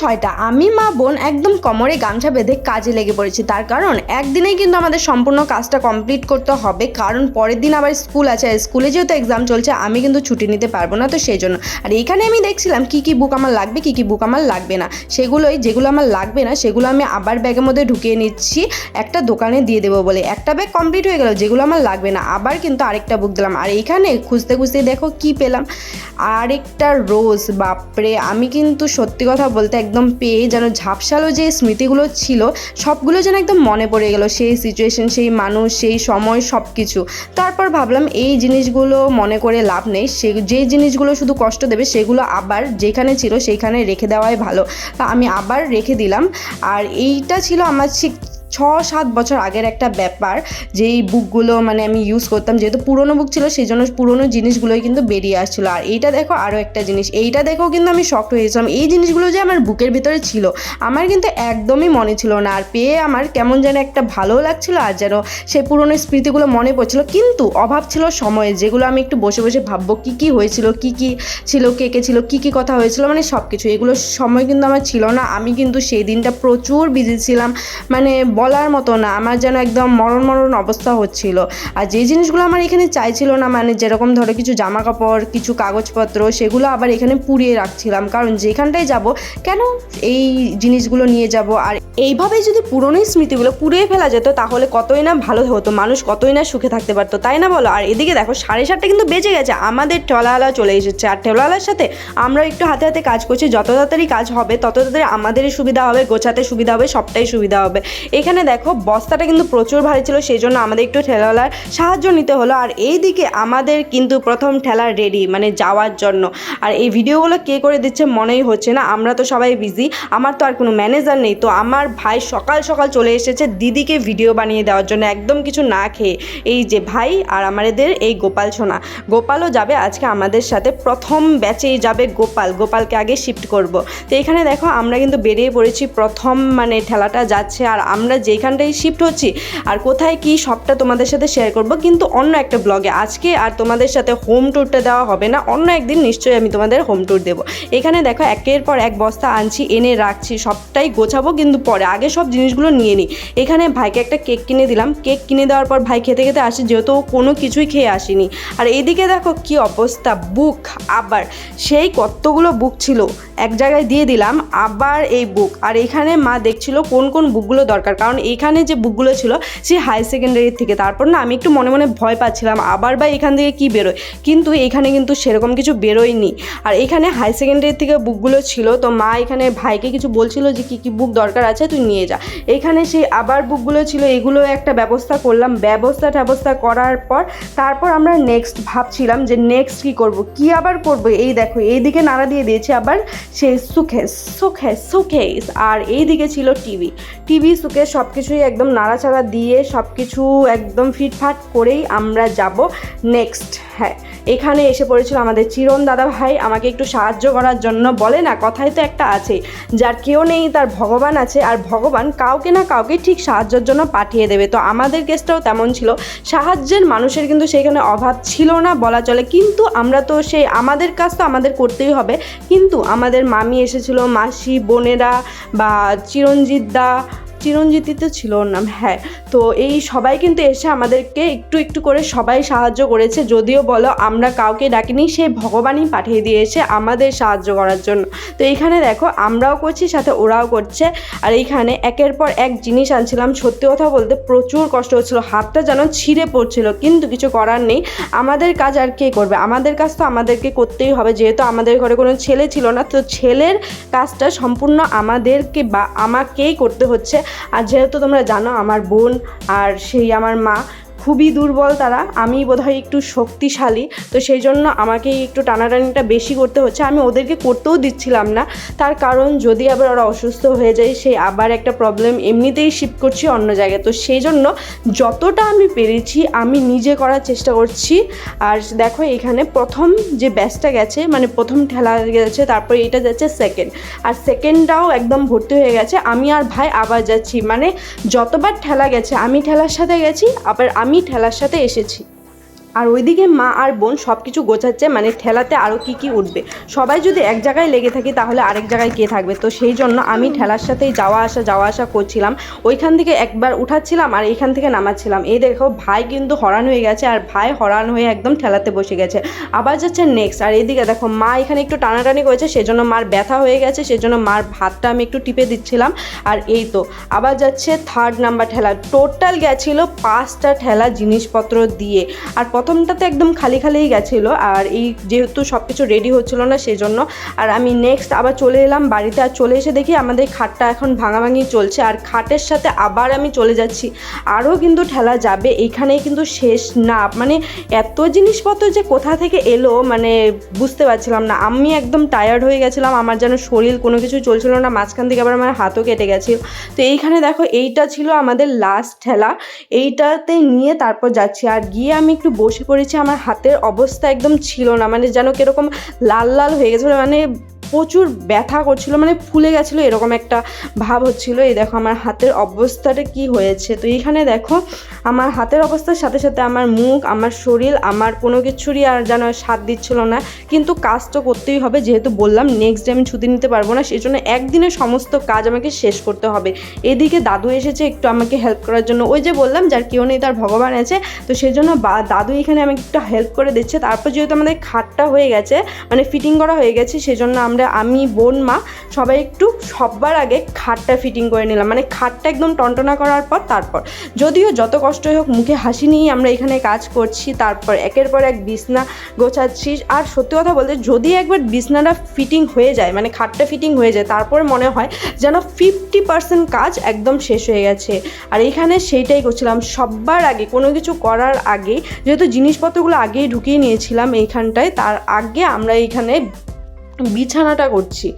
ছয়টা আমি, মা, বোন একদম কোমরে গামছা বেঁধে কাজে লেগে পড়েছি। তার কারণ, একদিনেই কিন্তু আমাদের সম্পূর্ণ কাজটা কমপ্লিট করতে হবে। কারণ, পরের দিন আবার স্কুল আছে। আর স্কুলে যেহেতু এক্সাম চলছে, আমি কিন্তু ছুটি নিতে পারব না তো সেই জন্য। আর এখানে আমি দেখছিলাম কী কী বুক আমার লাগবে, কী কী বুক আমার লাগবে না। সেগুলোই যেগুলো আমার লাগবে না, সেগুলো আমি আবার ব্যাগের মধ্যে ঢুকিয়ে নিচ্ছি। একটা দোকানে দিয়ে দেবো বলে। একটা ব্যাগ কমপ্লিট হয়ে গেল, যেগুলো আমার লাগবে না। আবার কিন্তু আরেকটা বুক দিলাম। আর এইখানে খুঁজতে খুঁজতে দেখো কি পেলাম। আরেকটা রোজ বাপরে! আমি কিন্তু সত্যি কথা বলতে একদম পেয়ে যেন ঝাপসালো যে স্মৃতিগুলো ছিল, সবগুলো যেন একদম মনে পড়ে গেল, সেই সিচুয়েশন সেই মানুষ, সেই সময় সব কিছু তারপর ভাবলাম এই জিনিসগুলো মনে করে লাভ নেই, সে যে জিনিসগুলো শুধু কষ্ট দেবে, সেগুলো আবার যেখানে ছিল সেইখানে রেখে দেওয়াই ভালো। তা আমি আবার রেখে দিলাম। আর এইটা ছিল আমার ছ সাত বছর আগের একটা ব্যাপার, যেই বুকগুলো মানে আমি ইউজ করতাম, যেহেতু পুরনো বুক ছিল, সেই জন্য পুরনো জিনিসগুলোই কিন্তু বেরিয়ে আসছিল। আর এইটা দেখো আরও একটা জিনিস, এইটা দেখেও কিন্তু আমি শক্ত হয়েছিলাম এই জিনিসগুলো যে আমার বুকের ভিতরে ছিল, আমার কিন্তু একদমই মনে ছিল না। আর পেয়ে আমার কেমন যেন একটা ভালো লাগছিল, আর যেন সেই পুরনো স্মৃতিগুলো মনে পড়ছিল। কিন্তু অভাব ছিল সময়ে যেগুলো আমি একটু বসে বসে ভাববো, কী কী হয়েছিল, কী কী ছিল, কে কে ছিল, কী কী কথা হয়েছিল মানে সব কিছু এগুলো সময় কিন্তু আমার ছিল না। আমি কিন্তু সেই দিনটা প্রচুর বিজি ছিলাম। মানে বলার মতো না, আমার যেন একদম মরণ মরণ অবস্থা হচ্ছিল। আর যে জিনিসগুলো আমার এখানে চাইছিল না মানে যেরকম ধরো কিছু জামা কাপড় কিছু কাগজপত্র, সেগুলো আবার এখানে পুড়িয়ে রাখছিলাম। কারণ যেখানটায় যাব, কেন এই জিনিসগুলো নিয়ে যাব? আর এইভাবে যদি পুরনো স্মৃতিগুলো পুড়িয়ে ফেলা যেত, তাহলে কতই না ভালো হতো, মানুষ কতই না সুখে থাকতে পারতো, তাই না বলো? আর এদিকে দেখো, সাড়ে সাতটা কিন্তু বেজে গেছে, আমাদের ঠেলাওয়ালা চলে এসেছে। আর ঠেলাওয়ালার সাথে আমরা একটু হাতে হাতে কাজ করছি, যত তাড়াতাড়ি কাজ হবে, তত তাড়াতাড়ি আমাদেরই সুবিধা হবে, গোছাতে সুবিধা হবে, সবটাই সুবিধা হবে। এখানে দেখো, বস্তাটা কিন্তু প্রচুর ভারী ছিল সেই জন্য আমাদের একটু ঠেলাওয়ালার সাহায্য নিতে হলো। আর এই দিকে আমাদের কিন্তু প্রথম ঠেলা রেডি মানে যাওয়ার জন্য। আর এই ভিডিওগুলো কে করে দিচ্ছে মনেই হচ্ছে না, আমরা তো সবাই বিজি আমার তো আর কোনো ম্যানেজার নেই, তো আমার ভাই সকাল সকাল চলে এসেছে দিদিকে ভিডিও বানিয়ে দেওয়ার জন্য, একদম কিছু না খেয়ে। এই যে ভাই আর আমাদের এই গোপাল সোনা। গোপালও যাবে আজকে আমাদের সাথে, প্রথম ব্যাচেই যাবে গোপাল। গোপালকে আগে শিফট করব। তো এখানে দেখো, আমরা কিন্তু বেরিয়ে পড়েছি, প্রথম মানে ঠেলাটা যাচ্ছে, আর আমরা যেখানটায় শিফট হচ্ছি আর কোথায় কি সবটা তোমাদের সাথে শেয়ার করব কিন্তু অন্য একটা ব্লগে আজকে আর তোমাদের সাথে হোম ট্যুরটা দেওয়া হবে না, অন্য একদিন নিশ্চয়ই আমি তোমাদের হোম ট্যুর দেবো। এখানে দেখো, একের পর এক বস্তা আনছি, এনে রাখছি, সবটাই গোছাবো কিন্তু পরে, আগে সব জিনিসগুলো নিয়ে নিই। এখানে ভাইকে একটা কেক কিনে দিলাম। কেক কিনে দেওয়ার পর ভাই খেতে খেতে আসে, যেহেতু ও কোনো কিছুই খেয়ে আসেনি। আর এদিকে দেখো কি অবস্থা, বুক আবার। সেই কতগুলো বুক ছিল এক জায়গায় দিয়ে দিলাম, আবার এই বুক আর এখানে মা দেখছিল কোন কোন বুকগুলো দরকার, কারণ এখানে যে বুকগুলো ছিল, সে হাই সেকেন্ডারির থেকে। তারপর না আমি একটু মনে মনে ভয় পাচ্ছিলাম, আবার বা এখান থেকে কি বেরোয়? কিন্তু এখানে কিন্তু সেরকম কিছু বেরোয়নি। আর এখানে হাই সেকেন্ডারির থেকে বুকগুলো ছিল, তো মা এখানে ভাইকে কিছু বলছিল যে, কী কী বুক দরকার আছে, তুই নিয়ে যা। এখানে সেই আবার বুকগুলো ছিল, এগুলো একটা ব্যবস্থা করলাম। ব্যবস্থা ট্যাবস্থা করার পর, তারপর আমরা নেক্সট ভাবছিলাম যে নেক্সট কী করব? কি আবার করব? এই দেখো এই দিকে নাড়া দিয়ে দিয়েছি আবার সেই সুখেস সুখেস সুখেস আর এই দিকে ছিল টিভি। টিভি সুখেস সব কিছুই একদম নাড়াচাড়া দিয়ে সব কিছু একদম ফিটফাট করেই আমরা যাব নেক্সট। হ্যাঁ এখানে এসে পড়েছিল আমাদের চিরন দাদা ভাই, আমাকে একটু সাহায্য করার জন্য বলে না, কথাই তো একটা আছে, যার কেউ নেই, তার ভগবান আছে, আর ভগবান কাউকে না কাউকে ঠিক সাহায্যের জন্য পাঠিয়ে দেবে। তো আমাদের কেসটাও তেমন ছিল, সাহায্যের মানুষের কিন্তু সেখানে অভাব ছিল না বলা চলে, কিন্তু আমরা তো সেই, আমাদের কাজ তো আমাদের করতেই হবে, কিন্তু আমাদের মামি এসেছিল মাসি বোনেরা বা চিরঞ্জিত দা চিরঞ্জিতি তো ছিল ওর নাম হ্যাঁ। তো এই সবাই কিন্তু এসে আমাদেরকে একটু একটু করে সবাই সাহায্য করেছে, যদিও বলো আমরা কাউকে ডাকিনি, সে ভগবানই পাঠিয়ে দিয়েছে আমাদের সাহায্য করার জন্য। তো এইখানে দেখো আমরাও করছি, সাথে ওরাও করছে। আর এইখানে একের পর এক জিনিস আনছিলাম, সত্যি কথা বলতে প্রচুর কষ্ট হচ্ছিল, হাতটা যেন ছিঁড়ে পড়ছিল, কিন্তু কিছু করার নেই। আমাদের কাজ আর কে করবে? আমাদের কাজ তো আমাদেরকে করতেই হবে, যেহেতু আমাদের ঘরে কোনো ছেলে ছিল না, তো ছেলের কাজটা সম্পূর্ণ আমাদেরকে বা আমাকেই করতে হচ্ছে। আর যেহেতু তোমরা জানো আমার বোন আর সেই আমার মা খুবই দুর্বল তারা। আমি বোধহয় একটু শক্তিশালী। তো সেই জন্য আমাকেই একটু টানাটানিটা বেশি করতে হচ্ছে। আমি ওদেরকে করতেও দিচ্ছিলাম না। তার কারণ যদি আবার ওরা অসুস্থ হয়ে যায় সেই আবার একটা প্রবলেম এমনিতেই শিফট করছি অন্য জায়গায়। তো সেই জন্য যতটা আমি পেরেছি, আমি নিজে করার চেষ্টা করছি। আর দেখো, এখানে প্রথম যে ব্যাচটা গেছে মানে প্রথম ঠেলা গেছে, তারপরে এটা যাচ্ছে সেকেন্ড আর সেকেন্ডটাও একদম ভর্তি হয়ে গেছে। আমি আর ভাই আবার যাচ্ছি। মানে যতবার ঠেলা গেছে, আমি ঠেলার সাথে গেছি, আবার আমি ঠেলার সাথে এসেছি। আর ওইদিকে মা আর বোন সব কিছু গোছাচ্ছে মানে ঠেলাতে আরও কি কি উঠবে। সবাই যদি এক জায়গায় লেগে থাকি তাহলে আরেক জায়গায় কে থাকবে? তো সেই জন্য আমি ঠেলার সাথেই যাওয়া আসা যাওয়া আসা করছিলাম। ওইখান থেকে একবার উঠাচ্ছিলাম আর এইখান থেকে নামাচ্ছিলাম। এই দেখো, ভাই কিন্তু হরান হয়ে গেছে আর ভাই হরান হয়ে একদম ঠেলাতে বসে গেছে। আবার যাচ্ছে নেক্সট আর এইদিকে দেখো, মা এখানে একটু টানাটানি করেছে, সেজন্য মার ব্যথা হয়ে গেছে, সেজন্য মার ভাতটা আমি একটু টিপে দিচ্ছিলাম। আর এই তো, আবার যাচ্ছে থার্ড নাম্বার ঠেলা। টোটাল গেছিল পাঁচটা ঠেলা জিনিসপত্র দিয়ে। আর প্রথমটাতে একদম খালি খালিই গেছিল আর এই যেহেতু সব কিছু রেডি হচ্ছিল না সেই জন্য আর আমি নেক্সট আবার চলে এলাম বাড়িতে আর চলে এসে দেখি আমাদের খাটটা এখন ভাঙাভাঙি চলছে। আর খাটের সাথে আবার আমি চলে যাচ্ছি। আরও কিন্তু ঠেলা যাবে, এইখানেই কিন্তু শেষ না। মানে এত জিনিসপত্র যে কোথা থেকে এলো মানে বুঝতে পারছিলাম না। আমি একদম টায়ার্ড হয়ে গেছিলাম, আমার যেন শরীর কোনো কিছু চলছিল না, মাঝখান থেকে আবার আমার হাতও কেটে গেছিল। তো এইখানে দেখো, এইটা ছিল আমাদের লাস্ট ঠেলা। এইটাতে নিয়ে তারপর যাচ্ছি। আর গিয়ে আমি একটু বসে পড়েছি, আমার হাতের অবস্থা একদম ছিল না। মানে যেন কীরকম লাল লাল হয়ে গেছিল মানে প্রচুর ব্যথা করছিল মানে ফুলে গেছিল, এরকম একটা ভাব হচ্ছিল। এই দেখো, আমার হাতের অবস্থাটা কি হয়েছে? তো এইখানে দেখো আমার হাতের অবস্থার সাথে সাথে আমার মুখ, আমার শরীর, আমার কোনো কিছুরই আর যেন স্বাদ দিচ্ছিল না। কিন্তু কাজ তো করতেই হবে, যেহেতু বললাম নেক্সট ডে আমি ছুটি নিতে পারব না সেই জন্য একদিনে সমস্ত কাজ আমাকে শেষ করতে হবে। এদিকে দাদু এসেছে, একটু আমাকে হেল্প করার জন্য। ওই যে বললাম, যার কেউ নেই, তার ভগবান আছে। তো সেই জন্য দাদু এখানে আমাকে একটু হেল্প করে দিচ্ছে। তারপর যেহেতু আমাদের খাটটা হয়ে গেছে মানে ফিটিং করা হয়ে গেছে সেই জন্য আমরা, আমি, বোন, মা, সবাই একটু সবার আগে খাটটা ফিটিং করে নিলাম। মানে খাটটা একদম টনটনা করার পর, তারপর। যদিও যত কষ্টই হোক, মুখে হাসি নিয়েই আমরা এখানে কাজ করছি, তারপর একের পর এক বিছনা গোছাচ্ছি। আর সত্যি কথা বলতে, যদি একবার বিছনাটা ফিটিং হয়ে যায় মানে খাটটা ফিটিং হয়ে যায়, তারপরে মনে হয় যেন ফিফটি পার্সেন্ট কাজ একদম শেষ হয়ে গেছে। আর এখানে সেইটাই করছিলাম সবার আগে, কোনো কিছু করার আগে, যেহেতু জিনিসপত্রগুলো আগেই ঢুকিয়ে নিয়েছিলাম এইখানটায়, তার আগে আমরা এইখানে বিছানাটা করছি।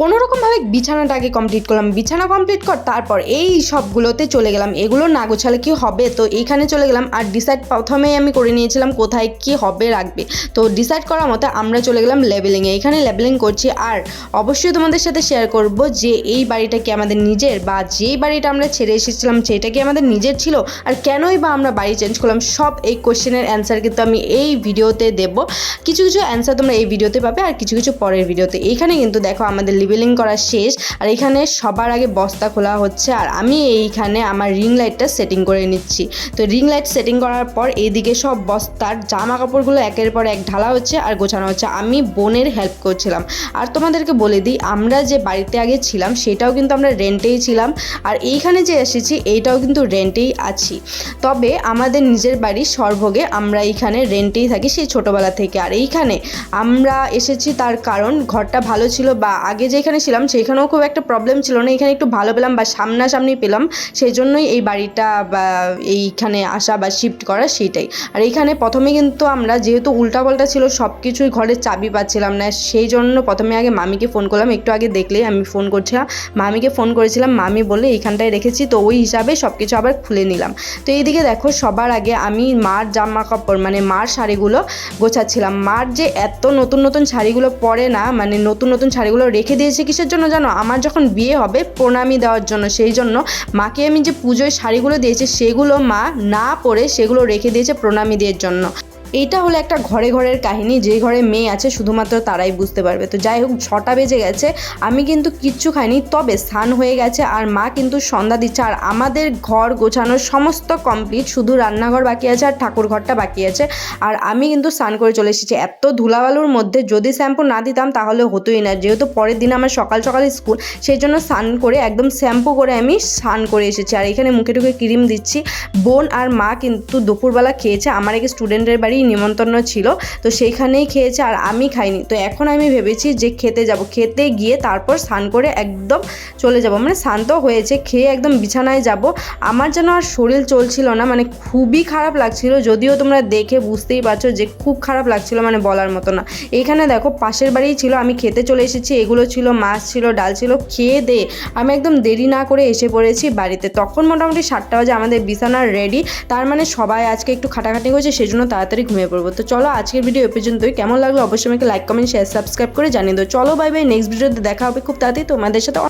কোনো রকমভাবে বিছানাটা আগে কমপ্লিট করলাম। বিছানা কমপ্লিট কর, তারপর এই সবগুলোতে চলে গেলাম। এগুলো না গোছালে কি হবে? তো এইখানে চলে গেলাম আর ডিসাইড প্রথমেই আমি করে নিয়েছিলাম কোথায় কি হবে রাখবে। তো ডিসাইড করার মতো আমরা চলে গেলাম লেবেলিংয়ে এখানে লেবেলিং করছি আর অবশ্যই তোমাদের সাথে শেয়ার করব যে এই বাড়িটা কি আমাদের নিজের বা যেই বাড়িটা আমরা ছেড়ে এসেছিলাম সেটা কি আমাদের নিজের ছিল? আর কেনই বা আমরা বাড়ি চেঞ্জ করলাম? সব এই কোশ্চেনের অ্যান্সার কিন্তু আমি এই ভিডিওতে দেব। কিছু কিছু অ্যান্সার তোমরা এই ভিডিওতে পাবে আর কিছু কিছু পরের ভিডিওতে এইখানে কিন্তু দেখো আমাদের লিবেলিং করা শেষ। আর এখানে সবার আগে বস্তা খোলা হচ্ছে। আর আমি এইখানে আমার রিং লাইটটা সেটিং করে নিচ্ছি। তো রিং লাইট সেটিং করার পর এইদিকে সব বস্তার জামা কাপড়গুলো একের পর এক ঢালা হচ্ছে আর গোছানো হচ্ছে। আমি বোনের হেল্প করছিলাম। আর তোমাদেরকে বলে দিই, আমরা যে বাড়িতে আগে ছিলাম, সেটাও কিন্তু আমরা রেন্টেই ছিলাম। আর এইখানে যে এসেছি, এইটাও কিন্তু রেন্টেই আছি। তবে আমাদের নিজের বাড়ি সর্বগে আমরা এইখানে রেন্টেই থাকি সেই ছোটোবেলা থেকে। আর এইখানে আমরা এসেছি তার কারণ, ঘরটা ভালো ছিল বা আগে যেখানে ছিলাম, সেখানেও খুব একটা প্রবলেম ছিল না। এখানে একটু ভালো পেলাম বা সামনাসামনি পেলাম সেই জন্যই এই বাড়িটা বা এইখানে আসা বা শিফট করা সেইটাই। আর এইখানে প্রথমে কিন্তু আমরা যেহেতু উল্টাপাল্টা ছিল সব কিছুই ঘরের চাবি পাচ্ছিলাম না সেই জন্য প্রথমে আগে মামিকে ফোন করলাম। একটু আগে দেখলেই আমি ফোন করছিলাম। মামিকে ফোন করেছিলাম, মামি বলে এইখানটায় রেখেছি। তো ওই হিসাবে সব কিছু আবার খুলে নিলাম। তো এইদিকে দেখো, সবার আগে আমি মার জামা কাপড় মানে মার শাড়িগুলো গোছাচ্ছিলাম। মার যে এত নতুন নতুন শাড়িগুলো পরে না মানে নতুন নতুন শাড়িগুলো রেখে দিয়েছে কিসের জন্য জানো? আমার যখন বিয়ে হবে প্রণামী দেওয়ার জন্য, সেই জন্য মাকে আমি যে পুজোয় শাড়িগুলো দিয়েছি, সেগুলো মা না পরে সেগুলো রেখে দিয়েছে প্রণামী দেওয়ার জন্য। এইটা হলো একটা ঘরে ঘরের কাহিনী যে ঘরে মেয়ে আছে শুধুমাত্র তারাই বুঝতে পারবে। তো যাই হোক, ছটা বেজে গেছে, আমি কিন্তু কিচ্ছু খাইনি, তবে স্নান হয়ে গেছে আর মা কিন্তু সন্ধ্যা দিচ্ছে আর আমাদের ঘর গোছানোর সমস্ত কমপ্লিট শুধু রান্নাঘর বাকি আছে আর ঠাকুর ঘরটা বাকি আছে। আর আমি কিন্তু স্নান করে চলে এসেছি। এত ধুলাবালুর মধ্যে যদি শ্যাম্পু না দিতাম তাহলে হতোই না, যেহেতু পরের দিন আমার সকাল সকাল স্কুল, সেই জন্য স্নান করে একদম শ্যাম্পু করে আমি স্নান করে এসেছি। আর এখানে মুখে টুকে ক্রিম দিচ্ছি। বোন আর মা কিন্তু দুপুরবেলা খেয়েছে। আমার এক স্টুডেন্টের বাড়ি নিমন্ত্রণ ছিল। তো সেইখানেই খেয়েছে আর আমি খাইনি। তো এখন আমি ভেবেছি যে খেতে যাব। খেতে গিয়ে তারপর স্নান করে একদম চলে যাব। মানে স্নান তো হয়েছে, খেয়ে একদম বিছানায় যাব। আমার যেন আর শরীর চলছিল না মানে খুবই খারাপ লাগছিল। যদিও তোমরা দেখে বুঝতেই পারছ যে খুব খারাপ লাগছিল মানে বলার মতো না। এখানে দেখো পাশের বাড়িই ছিল, আমি খেতে চলে এসেছি। এগুলো ছিল, মাছ ছিল, ডাল ছিল, খেয়ে দে। আমি একদম দেরি না করে এসে পড়েছি বাড়িতে। তখন মোটামুটি সাতটা বাজে আমাদের বিছানা রেডি তার মানে সবাই আজকে একটু খাটাখাটি করেছে, সেজন্য তাড়াতাড়ি ঘুমিয়ে পড়ব। তো চলো আজকের ভিডিও এ পর্যন্তই। কেমন লাগল অবশ্যই আমাকে লাইক কমেন্ট শেয়ার সাবস্ক্রাইব করে জানিয়ে দাও। চলো বাই বাই নেক্সট ভিডিওতে দেখা হবে খুব তাড়াতাড়ি। তোমাদের সাথে